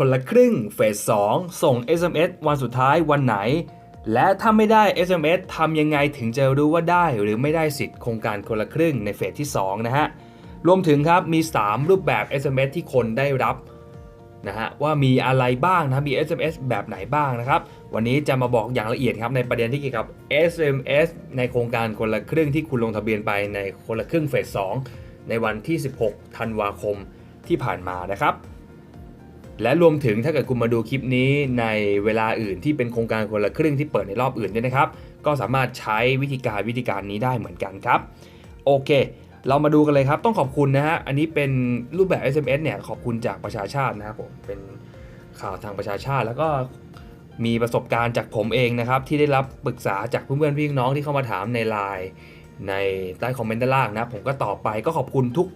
คนละครึ่งเฟส 2 ส่ง SMS วันสุดท้ายวันไหน และถ้าไม่ได้ SMS ทำยังไงถึงจะรู้ว่าได้หรือไม่ได้สิทธิ์โครงการคนละครึ่งในเฟสที่ 2 นะฮะ รวมถึงครับมี 3 รูปแบบ SMS ที่คนได้รับนะฮะว่ามีอะไรบ้างนะมี SMS แบบไหนบ้างนะครับ วันนี้จะมาบอกอย่างละเอียดครับในประเด็นที่เกี่ยวกับ SMS ในโครงการคนละครึ่งที่คุณลงทะเบียนไปในคนละครึ่งเฟส 2 ในวันที่ 16 ธันวาคมที่ผ่านมานะครับ และรวมถึงถ้าเกิดคุณมาดูคลิปนี้ในเวลาอื่นที่เป็นโครงการคนละครึ่งที่เปิดในรอบอื่นด้วยนะครับ ก็สามารถใช้วิธีการวิธีการนี้ได้เหมือนกันครับ โอเค เรามาดูกันเลยครับ ต้องขอบคุณนะฮะ อันนี้เป็นรูปแบบ SMS เนี่ย ขอบคุณจากประชาชาตินะครับผม เป็นข่าวทางประชาชาติ แล้วก็มีประสบการณ์จากผมเองนะครับ ที่ได้รับปรึกษาจากเพื่อนๆพี่น้องที่เข้ามาถามในไลน์ในใต้คอมเมนต์ด้านล่างนะผมก็ตอบไปก็ขอบคุณทุก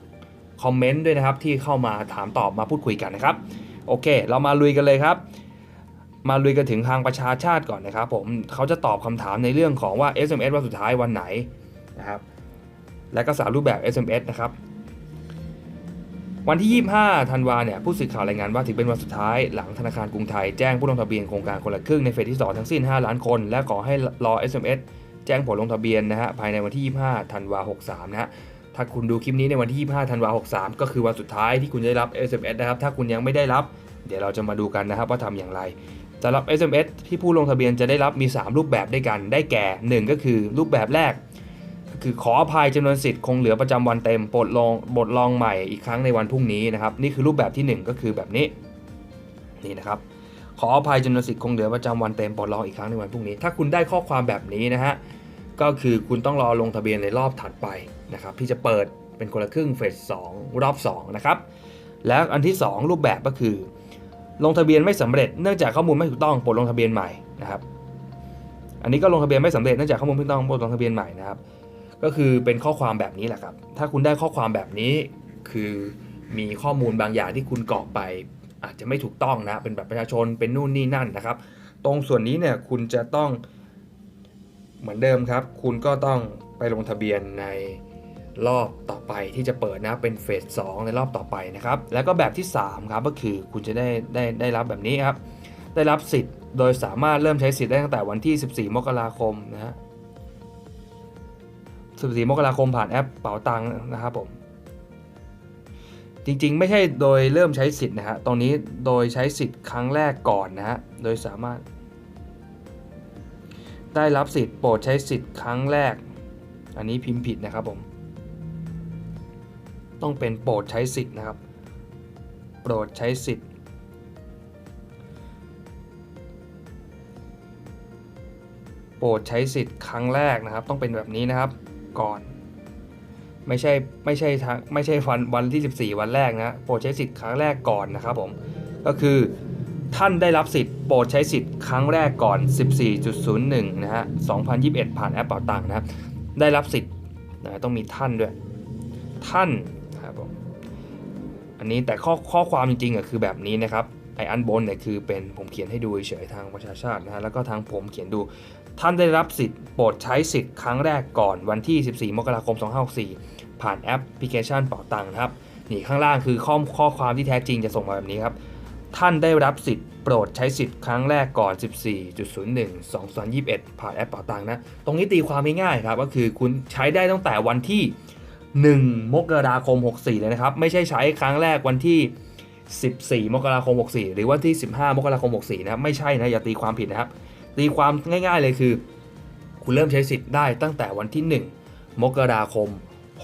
คอมเมนต์ด้วยนะครับที่เข้ามาถามตอบมาพูดคุยกันนะครับ โอเค เรามาลุยกันเลยครับ มาลุยกันถึงทางประชาชาติก่อนนะครับผมเขาจะตอบคำถามในเรื่องของว่า SMS วันสุดท้ายวันไหนนะครับและก็สามรูปแบบ SMS นะครับวันที่ 25 ธันวาเนี่ยผู้สื่อข่าวรายงานว่าถือเป็นวันสุดท้ายหลังธนาคารกรุงไทยแจ้งผู้ลงทะเบียนโครงการคนละครึ่งในเฟสที่ 2 ทั้งสิ้น 5 ล้านคน และขอให้รอ SMS แจ้งผลลงทะเบียนนะฮะภายในวันที่ 25 ธันวา 63 นะฮะ ถ้าคุณดูคลิปนี้ในวันที่ 25 ธันวาคม 63 ก็คือวันสุดท้ายที่คุณจะได้รับ SMS นะครับ ถ้าคุณยังไม่ได้รับ เดี๋ยวเราจะมาดูกันนะครับว่าทำอย่างไรสำหรับ SMS ที่ผู้ลงทะเบียนจะได้รับมี 3 รูปแบบด้วยกัน ได้แก่ 1 ก็คือรูปแบบแรก คือขออภัยจำนวนสิทธิ์คงเหลือประจำวันเต็มโปรดลองบทลองใหม่อีกครั้งในวันพรุ่งนี้นะครับ นี่คือรูปแบบที่ 1 ก็คือแบบนี้ นี่นะครับ ขออภัยจำนวนสิทธิ์คงเหลือประจำวันเต็มโปรดลองอีกครั้งในวันพรุ่งนี้ ถ้าคุณได้ข้อความแบบนี้นะฮะ ก็คือคุณต้องรอลงทะเบียนในรอบถัดไปนะครับที่จะเปิดเป็นคนละครึ่งเฟส2รอบ 2 นะครับ แล้วอันที่ 2 รูปแบบก็คือ ลงทะเบียนไม่สำเร็จเนื่องจากข้อมูลไม่ถูกต้องปรดลงทะเบียนใหม่นะครับอันนี้ก็ลงทะเบียนไม่สำเร็จเนื่องจากข้อมูลไม่ถูกต้องปรดลงทะเบียนใหม่นะครับก็คือเป็นข้อความแบบนี้แหละครับ ถ้าคุณได้ข้อความแบบนี้คือมีข้อมูลบางอย่างที่คุณกรอกไป อาจจะไม่ถูกต้องนะ เป็นแบบประชาชน เป็นนู่นนี่นั่นนะครับ ตรงส่วนนี้เนี่ยคุณจะต้อง เหมือนเดิมครับ คุณก็ต้องไปลงทะเบียนในรอบต่อไปที่จะเปิดนะเป็นเฟส2ในรอบต่อไปนะครับ แล้วก็แบบที่ 3 ครับก็คือคุณจะได้ได้ได้รับแบบนี้ครับ ได้รับสิทธิ์โดยสามารถเริ่มใช้สิทธิ์ได้ตั้งแต่วันที่ 14 มกราคมนะฮะ14 มกราคมผ่านแอปเป๋าตังค์นะครับผมจริงๆ ไม่ใช่โดยเริ่มใช้สิทธิ์นะฮะตรงนี้โดยใช้สิทธิ์ครั้งแรกก่อนนะฮะโดยสามารถ ได้รับสิทธิ์โปรดใช้สิทธิ์ครั้งแรก อันนี้พิมพ์ผิดนะครับผม ต้องเป็นโปรดใช้สิทธิ์นะครับ โปรดใช้สิทธิ์ โปรดใช้สิทธิ์ครั้งแรกนะครับ ต้องเป็นแบบนี้นะครับก่อน ไม่ใช่ไม่ใช่ทางไม่ใช่วันวันที่ 14 วันแรกนะโปรดใช้สิทธิ์ครั้งแรกก่อนนะครับผมก็คือ ท่านได้รับสิทธิ์โปรดใช้สิทธิ์ครั้งแรกก่อน 14.01 นะฮะ 2021 ผ่านแอปเป่าตังค์นะครับ ได้รับสิทธิ์นะต้องมีท่านด้วย ท่านนะครับผมอันนี้แต่ข้อข้อความจริงๆอะคือแบบนี้นะครับ ไออันบนเนี่ยคือเป็นผมเขียนให้ดูเฉยๆทางประชาชาตินะฮะ แล้วก็ทางผมเขียนดู ท่านได้รับสิทธิ์โปรดใช้สิทธิ์ครั้งแรกก่อนวันที่ 14 มกราคม 2564 ผ่านแอปพลิเคชันเป๋าตังค์นะครับ นี่ข้างล่างคือข้อข้อความที่แท้จริงจะส่งมาแบบนี้ครับ ท่านได้รับสิทธิ์โปรดใช้สิทธิ์ครั้งแรกก่อน 14.01 2021 ผ่านแอปเป๋าตังนะ ตรงนี้ตีความง่ายๆครับ ก็คือคุณใช้ได้ตั้งแต่วันที่ 1 มกราคม 64 เลยนะครับ ไม่ใช่ใช้ครั้งแรกวันที่ 14 มกราคม 64 หรือวันที่ 15 มกราคม 64 นะ ไม่ใช่นะ อย่าตีความผิดนะครับ ตีความง่ายๆเลยคือ คุณเริ่มใช้สิทธิ์ได้ตั้งแต่วันที่ 1 มกราคม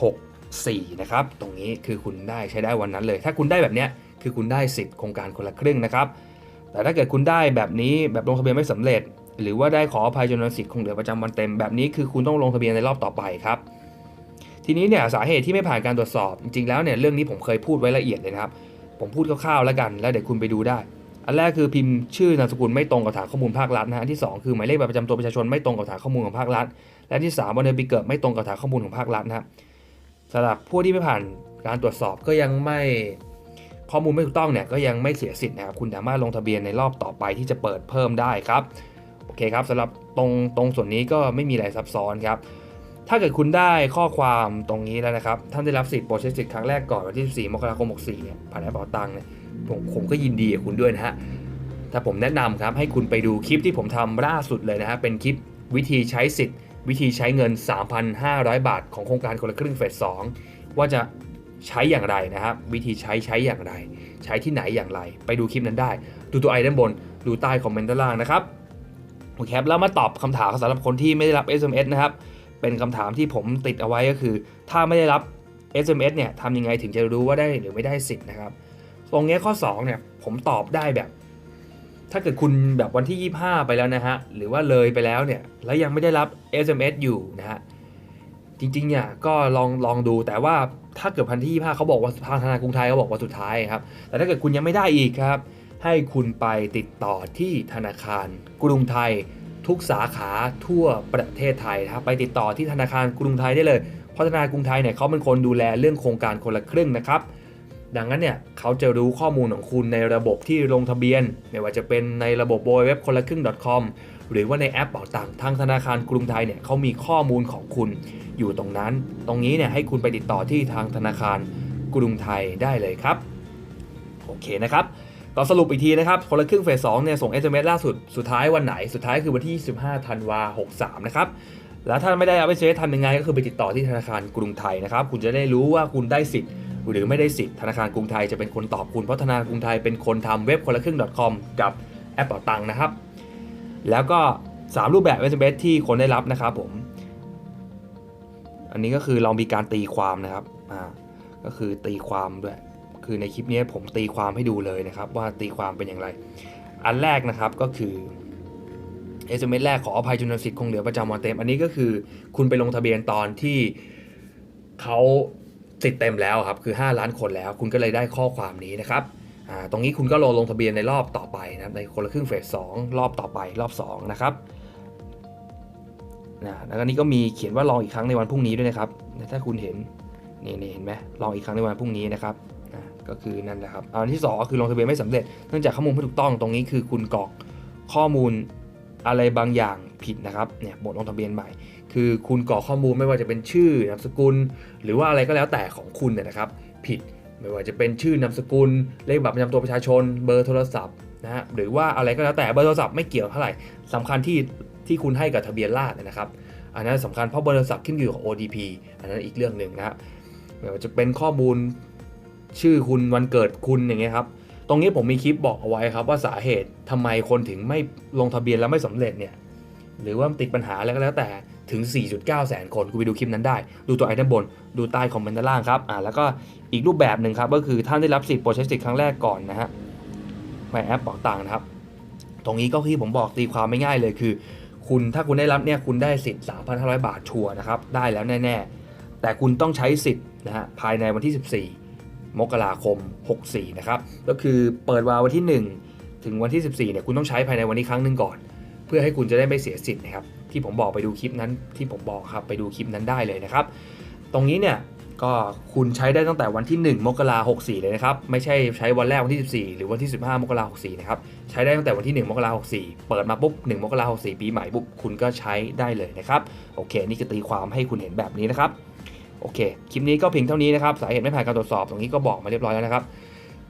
6 4 นะครับ ตรงนี้คือคุณได้ใช้ได้วันนั้นเลย ถ้าคุณได้แบบเนี้ยคือคุณได้สิทธิ์โครงการคนละครึ่งนะครับ แต่ถ้าเกิดคุณได้แบบนี้แบบลงทะเบียนไม่สำเร็จ หรือว่าได้ขออภัยจนวนสิทธิ์คงเหลือประจำวันเต็มแบบนี้คือคุณต้องลงทะเบียนในรอบต่อไปครับทีนี้เนี่ยสาเหตุที่ไม่ผ่านการตรวจสอบ จริงๆแล้วเนี่ยเรื่องนี้ผมเคยพูดไว้ละเอียดเลยนะครับ ผมพูดคร่าวๆแล้วกัน แล้วเดี๋ยวคุณไปดูได้ อันแรกคือพิมพ์ชื่อนามสกุลไม่ตรงกับฐานข้อมูลภาครัฐนะฮะอันที่ 2 คือหมายเลขบัตรประจำตัวประชาชนไม่ตรงกับฐานข้อมูลของภาครัฐ และที่3วันเดือนปีเกิดไม่ตรงกับฐานข้อมูลของภาครัฐนะครับ สำหรับผู้ที่ไม่ผ่านการตรวจสอบก็ยังไม่ข้อมูลไม่ถูกต้องเนี่ยก็ยังไม่เสียสิทธิ์นะครับ คุณสามารถลงทะเบียนในรอบต่อไปที่จะเปิดเพิ่มได้ครับโอเคครับสำหรับตรงตรงส่วนนี้ก็ไม่มีอะไรซับซ้อนครับถ้าเกิดคุณได้ข้อความตรงนี้แล้วนะครับ ท่านได้รับสิทธิ์โปรดใช้สิทธิ์ครั้งแรกก่อนวันที่14มกราคม 64 เนี่ย ผ่านแอปเป๋าตังค์เนี่ย ผมผมก็ยินดีกับคุณด้วยนะฮะถ้าผมแนะนำครับให้คุณไปดูคลิปที่ผมทำล่าสุดเลยนะฮะ เป็นคลิปวิธีใช้สิทธิ์ วิธีใช้เงิน 3,500 บาท ของโครงการคนละครึ่งเฟส2ว่าจะใช้อย่างไรนะครับ วิธีใช้ใช้อย่างไร ใช้ที่ไหนอย่างไร ไปดูคลิปนั้นได้ ดูตัวไอด้านบน ดูใต้คอมเมนต์ด้านล่างนะครับโอเคครับแล้วมาตอบคำถามสำหรับคนที่ไม่ได้รับ SMS นะครับ เป็นคำถามที่ผมติดเอาไว้ก็คือ ถ้าไม่ได้รับ SMS เนี่ยทำยังไงถึงจะรู้ว่าได้หรือไม่ได้สิทธิ์นะครับ ตรงนี้ข้อ2เนี่ยผมตอบได้แบบ ถ้าเกิดคุณแบบวันที่ 25 ไปแล้วนะฮะ หรือว่าเลยไปแล้วเนี่ย แล้วยังไม่ได้รับ SMS อยู่นะฮะ จริงๆ เนี่ยก็ลองลองดู แต่ว่าถ้าเกิดพันที่25เขาบอกว่าทางธนาคารกรุงไทยเขาบอกว่าสุดท้ายครับ แต่ถ้าเกิดคุณยังไม่ได้อีกครับ ให้คุณไปติดต่อที่ธนาคารกรุงไทย ทุกสาขาทั่วประเทศไทยนะครับ ไปติดต่อที่ธนาคารกรุงไทยได้เลย เพราะธนาคารกรุงไทยเนี่ยเขาเป็นคนดูแลเรื่องโครงการคนละครึ่งนะครับ ดังนั้นเนี่ยเขาจะรู้ข้อมูลของคุณในระบบที่ลงทะเบียน ไม่ว่าจะเป็นในระบบโบยเว็บคนละครึ่ง .com หรือว่าในแอปเป๋าตังทางธนาคารกรุงไทยเนี่ยเขามีข้อมูลของคุณอยู่ตรงนั้น ตรงนี้เนี่ยให้คุณไปติดต่อที่ทางธนาคารกรุงไทยได้เลยครับ โอเคนะครับก็สรุปอีกทีนะครับ คนละครึ่งเฟส2เนี่ยส่ง SMS ล่าสุดสุดท้ายวันไหนสุดท้ายคือวันที่ 25ธันวา63 นะครับแล้วถ้าไม่ได้เอาไปเช็ทำยังไงก็คือไปติดต่อที่ธนาคารกรุงไทยนะครับ คุณจะได้รู้ว่าคุณได้สิทธิ์ หรือไม่ได้สิทธิ์ธนาคารกรุงไทยจะเป็นคนตอบคุณเพราะธนาคารกรุงไทยเป็นคนทำเว็บคนละครึ่ง .com กับแอปเป๋าตังค์นะครับ แล้วก็ 3 รูปแบบ SMS ที่คนได้รับนะครับผม อันนี้ก็คือเรามีการตีความนะครับอ่าก็คือตีความด้วย คือในคลิปนี้ผมตีความให้ดูเลยนะครับ ว่าตีความเป็นอย่างไร อันแรกนะครับก็คือ SMS แรกขออภัยจำนวนสิทธิ์คงเหลือประจำวันเต็ม อันนี้ก็คือคุณไปลงทะเบียนตอนที่เขา สิทธิ์เต็มแล้วครับคือ 5 ล้านคนแล้ว คุณก็เลยได้ข้อความนี้นะครับตรงนี้คุณก็ลงลงทะเบียนในรอบต่อไปนะครับในคนละครึ่งเฟสสรอบต่อไปรอบ 2 นะครับนะแล้วก็นี้ก็มีเขียนว่าลองอีกครั้งในวันพรุ่งนี้ด้วยนะครับ ถ้าคุณเห็นนี่นี่เห็นไหมลองอีกครั้งในวันพรุ่งนี้นะครับก็คือนั่นแหละครับอันที่สองก็คือลงทะเบียนไม่สำเร็จเนื่องจากข้อมูลไม่ถูกต้องตรงนี้คือคุณกรอกข้อมูล อะไรบางอย่างผิดนะครับเนี่ยบทลงทะเบียนใหม่ คือคุณกรอกข้อมูลไม่ว่าจะเป็นชื่อนามสกุล หรือว่าอะไรก็แล้วแต่ของคุณเนี่ยนะครับ ผิดไม่ว่าจะเป็นชื่อนามสกุลเลขบัตรประจำตัวประชาชน เบอร์โทรศัพท์นะฮะหรือว่าอะไรก็แล้วแต่เบอร์โทรศัพท์ไม่เกี่ยวเท่าไหร่สำคัญที่ที่คุณให้กับทะเบียนราษฎรนะครับ อันนั้นสำคัญเพราะเบอร์โทรศัพท์ขึ้นอยู่กับ OTP อันนั้นอีกเรื่องหนึ่งนะครับไม่ว่าจะเป็นข้อมูลชื่อคุณวันเกิดคุณอย่างเงี้ยครับ ตรงนี้ผมมีคลิปบอกเอาไว้ครับว่าสาเหตุทำไมคนถึงไม่ลงทะเบียนแล้วไม่สำเร็จเนี่ยหรือว่าติดปัญหาอะไรก็แล้วแต่ถึง 4.9 แสนคนคุณไปดูคลิปนั้นได้ ดูตัวไอด้านบน ดูใต้คอมเมนต์ด้านล่างครับอ่าแล้วก็อีกรูปแบบหนึ่งครับก็คือท่านได้รับสิทธิ์โปรใช้สิทธิ์ครั้งแรกก่อนนะฮะในแอปเป๋าตังนะครับ ตรงนี้ก็ที่ผมบอกตีความไม่ง่ายเลยคือ คุณถ้าคุณได้รับเนี่ยคุณได้สิทธิ์ 3,500 บาทชัวร์นะครับได้แล้วแน่ ๆ แต่คุณต้องใช้สิทธิ์นะฮะภายในวันที่ 14 มกราคม 64 นะครับ ก็คือเปิดวาววันที่ 1 ถึงวันที่ 14 เนี่ยคุณต้องใช้ภายในวันนี้ครั้งหนึ่งก่อน เพื่อให้คุณจะได้ไม่เสียสิทธิ์นะครับ ที่ผมบอกไปดูคลิปนั้นที่ผมบอกครับไปดูคลิปนั้นได้เลยนะครับ ตรงนี้เนี่ยก็คุณใช้ได้ตั้งแต่วันที่ 1 มกราคม64เลยนะครับ ไม่ใช่ใช้วันแรกวันที่ 14 หรือวันที่ 15 มกราคม64นะครับ ใช้ได้ตั้งแต่วันที่ 1 มกราคม64เปิดมาปุ๊บ 1 มกราคม64ปีใหม่ปุ๊บคุณก็ใช้ได้เลยนะครับ โอเค นี่คือตีความให้คุณเห็นแบบนี้นะครับ โอเค คลิปนี้ก็เพียงเท่านี้นะครับ สาเหตุไม่ผ่านการตรวจสอบตรงนี้ก็บอกมาเรียบร้อยแล้วนะครับ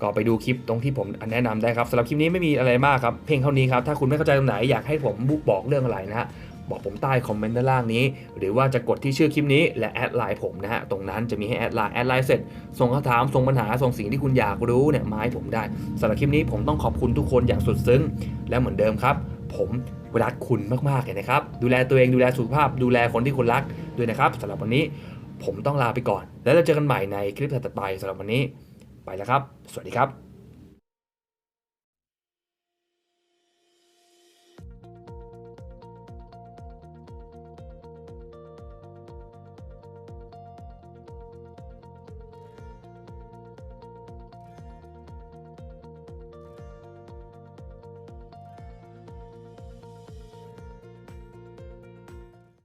ก็ไปดูคลิปตรงที่ผมแนะนำได้ครับสำหรับคลิปนี้ไม่มีอะไรมากครับ เพียงเท่านี้ครับ ถ้าคุณไม่เข้าใจตรงไหนอยากให้ผมบอกเรื่องอะไรนะฮะ บอกผมใต้คอมเมนต์ด้านล่างนี้ หรือว่าจะกดที่ชื่อคลิปนี้และแอดไลน์ผมนะฮะ ตรงนั้นจะมีให้แอดไลน์ แอดไลน์เสร็จ ส่งคำถาม ส่งปัญหา ส่งสิ่งที่คุณอยากรู้เนี่ยมาให้ผมได้สำหรับคลิปนี้ผมต้องขอบคุณทุกคนอย่างสุดซึ้ง และเหมือนเดิมครับ ผมรักคุณมากๆเลยนะครับ ดูแลตัวเอง ดูแลสุขภาพ ดูแลคนที่คุณรักด้วยนะครับสำหรับวันนี้ ผมต้องลาไปก่อน แล้วเราเจอกันใหม่ในคลิปถัดไปสำหรับวันนี้ ไปแล้วครับ สวัสดีครับ